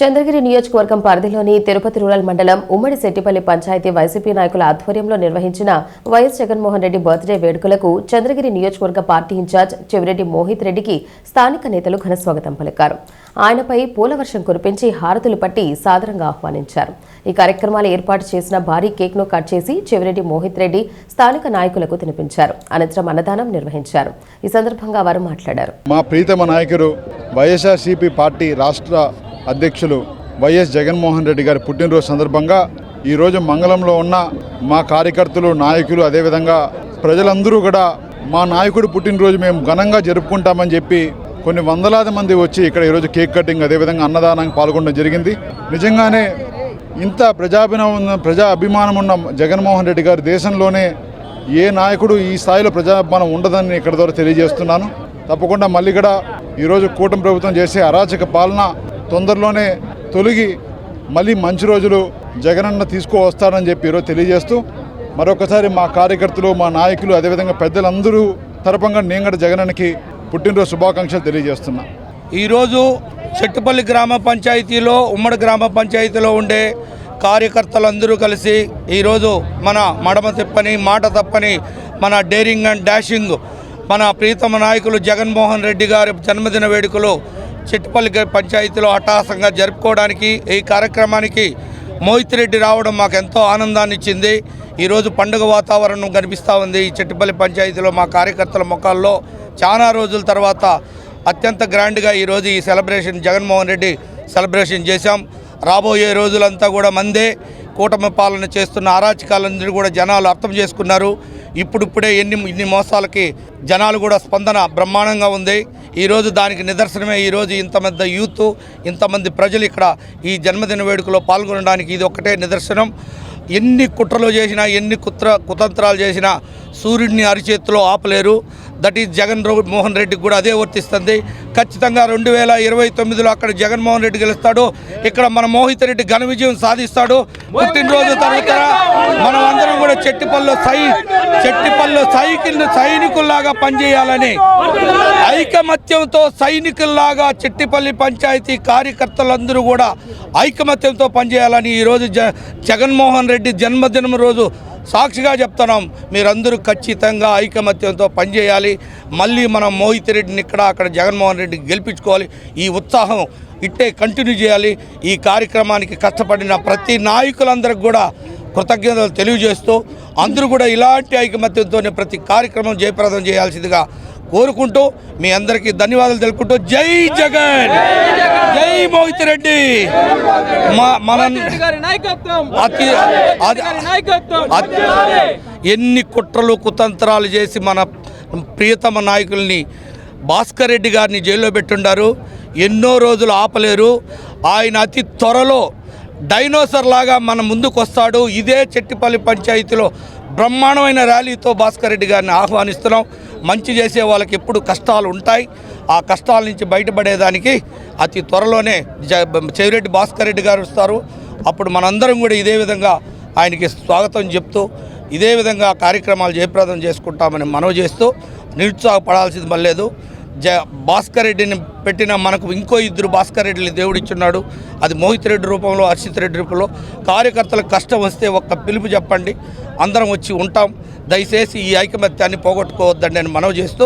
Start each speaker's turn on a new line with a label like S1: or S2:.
S1: చంద్రగిరి నియోజకవర్గం పరిధిలోని తిరుపతి రూరల్ మండలం ఉమ్మడి శెట్టిపల్లి పంచాయతీ వైసీపీ నాయకుల ఆధ్వర్యంలో నిర్వహించిన వైఎస్ జగన్మోహన్ రెడ్డి బర్త్డే వేడుకలకు చంద్రగిరి నియోజకవర్గ పార్టీ ఇన్ఛార్జ్ చెవిరెడ్డి మోహిత్ రెడ్డికి స్థానిక నేతలు ఘనస్వాగతం పలికారు. ఆయనపై పూలవర్షం కురిపించి హారతులు పట్టి సాదరంగా ఆహ్వానించారు. ఈ కార్యక్రమాలు ఏర్పాటు చేసిన భారీ కేక్ను కట్ చేసి చెవిరెడ్డి మోహిత్ రెడ్డి స్థానిక నాయకులకు తినిపించారు. అనంతరం అన్నదానం నిర్వహించారు. ఈ సందర్భంగా వారు మాట్లాడారు.
S2: మా ప్రీతమ నాయకుడు వైఎస్ఆర్సీపీ పార్టీ రాష్ట్ర అధ్యక్షులు వైఎస్ జగన్మోహన్ రెడ్డి గారి పుట్టినరోజు సందర్భంగా ఈరోజు మంగళంలో ఉన్న మా కార్యకర్తలు నాయకులు అదేవిధంగా ప్రజలందరూ కూడా మా నాయకుడు పుట్టినరోజు మేము ఘనంగా జరుపుకుంటామని చెప్పి కొన్ని వందలాది మంది వచ్చి ఇక్కడ ఈరోజు కేక్ కటింగ్ అదేవిధంగా అన్నదానానికి పాల్గొనడం జరిగింది. నిజంగానే ఇంత ప్రజాభిమానం ప్రజా అభిమానం ఉన్న జగన్మోహన్ రెడ్డి గారు దేశంలోనే ఏ నాయకుడు ఈ స్థాయిలో ప్రజాభిమానం ఉండదని ఇక్కడ ద్వారా తెలియజేస్తున్నాను. తప్పకుండా మళ్ళీ కూడా ఈరోజు కూటమి ప్రభుత్వం చేసే అరాచక పాలన తొందరలోనే తొలగి మళ్ళీ మంచి రోజులు జగనన్న తీసుకువస్తారని చెప్పి ఈరోజు తెలియజేస్తూ మరొకసారి మా కార్యకర్తలు మా నాయకులు అదేవిధంగా పెద్దలందరూ తరపంగా నేను కూడా జగనన్నకి పుట్టినరోజు శుభాకాంక్షలు తెలియజేస్తున్నా.
S3: ఈరోజు చెట్టుపల్లి గ్రామ పంచాయతీలో ఉమ్మడి గ్రామ పంచాయతీలో ఉండే కార్యకర్తలందరూ కలిసి ఈరోజు మన మడమ తిప్పని మాట తప్పని మన డేరింగ్ అండ్ డాషింగ్ మన ప్రీతమ నాయకులు జగన్మోహన్ రెడ్డి గారి జన్మదిన వేడుకలు చెట్టుపల్లి పంచాయతీలో హఠాసంగా జరుపుకోవడానికి ఈ కార్యక్రమానికి మోహిత్ రెడ్డి రావడం మాకు ఎంతో ఆనందాన్ని ఇచ్చింది. ఈరోజు పండుగ వాతావరణం కనిపిస్తూ ఉంది. ఈ చెట్టుపల్లి పంచాయతీలో మా కార్యకర్తల ముఖాల్లో చాలా రోజుల తర్వాత అత్యంత గ్రాండ్గా ఈరోజు ఈ సెలబ్రేషన్ జగన్మోహన్ రెడ్డి సెలబ్రేషన్ చేశాం. రాబోయే రోజులంతా కూడా మందే కూటమి పాలన చేస్తున్న అరాచకాలందరూ కూడా జనాలు అర్థం చేసుకున్నారు. ఇప్పుడిప్పుడే ఎన్ని ఇన్ని మోసాలకి జనాలు కూడా స్పందన బ్రహ్మాండంగా ఉంది. ఈరోజు దానికి నిదర్శనమే. ఈరోజు ఇంతమంది యూత్ ఇంతమంది ప్రజలు ఇక్కడ ఈ జన్మదిన వేడుకలో పాల్గొనడానికి ఇది ఒకటే నిదర్శనం. ఎన్ని కుట్రలు చేసినా ఎన్ని కుట్ర కుతంత్రాలు చేసినా సూర్యుడిని అరిచేతిలో ఆపలేరు. దట్ ఈజ్ జగన్ మోహన్ రెడ్డికి కూడా అదే వర్తిస్తుంది. ఖచ్చితంగా రెండు వేల ఇరవై తొమ్మిదిలో అక్కడ జగన్మోహన్ రెడ్డి గెలుస్తాడు. ఇక్కడ మన మోహిత్ రెడ్డి ఘన విజయం సాధిస్తాడు. పుట్టినరోజు తర్వాత కూడా చెట్టిపల్లిలో సై చెట్టిపల్లిలో సైకిల్ సైనికుల్లాగా పనిచేయాలని ఐకమత్యంతో సైనికుల్లాగా చెట్టిపల్లి పంచాయతీ కార్యకర్తలందరూ కూడా ఐకమత్యంతో పనిచేయాలని ఈరోజు జ జగన్మోహన్ రెడ్డి జన్మదినం రోజు సాక్షిగా చెప్తున్నాం మీరందరూ ఖచ్చితంగా ఐకమత్యంతో పనిచేయాలి. మళ్ళీ మనం మోహిత్ రెడ్డిని ఇక్కడ అక్కడ జగన్మోహన్ రెడ్డికి గెలిపించుకోవాలి. ఈ ఉత్సాహం ఇట్టే కంటిన్యూ చేయాలి. ఈ కార్యక్రమానికి కష్టపడిన ప్రతి నాయకులందరికి కూడా కృతజ్ఞతలు తెలియజేస్తూ అందరూ కూడా ఇలాంటి ఐకమత్యంతోనే ప్రతి కార్యక్రమం జయప్రదం చేయాల్సిందిగా కోరుకుంటూ మీ అందరికీ ధన్యవాదాలు తెలుపుకుంటూ జై జగన్! జై మోహిత్ రెడ్డి! మన ఎన్ని కుట్రలు కుతంత్రాలు చేసి మన ప్రియతమ నాయకుల్ని భాస్కర్ రెడ్డి గారిని జైల్లో పెట్టుండారు. ఎన్నో రోజులు ఆపలేరు. ఆయన అతి త్వరలో డైనోసర్ లాగా మన ముందుకు వస్తాడు ఇదే చెట్టిపల్లి పంచాయతీలో బ్రహ్మాండమైన ర్యాలీతో భాస్కర్ రెడ్డి గారిని ఆహ్వానిస్తున్నాం. మంచి చేసే వాళ్ళకి ఎప్పుడు కష్టాలు ఉంటాయి. ఆ కష్టాల నుంచి బయటపడేదానికి అతి త్వరలోనే చెవిరెడ్డి భాస్కర్ రెడ్డి గారు వస్తారు. అప్పుడు మనందరం కూడా ఇదే విధంగా ఆయనకి స్వాగతం చెప్తూ ఇదే విధంగా కార్యక్రమాలు జయప్రదం చేసుకుంటామని మనవి చేస్తూ నిరుత్సాహపడాల్సింది మళ్ళీ జ భాస్కర్ రెడ్డిని పెట్టిన మనకు ఇంకో ఇద్దరు భాస్కర్ రెడ్డిని దేవుడిచ్చున్నాడు. అది మోహిత్ రెడ్డి రూపంలో హర్షిత్ రెడ్డి రూపంలో. కార్యకర్తలకు కష్టం వస్తే ఒక్క పిలుపు చెప్పండి. అందరం వచ్చి ఉంటాం. దయచేసి ఈ ఐకమత్యాన్ని పోగొట్టుకోవద్దండి అని మనవి చేస్తూ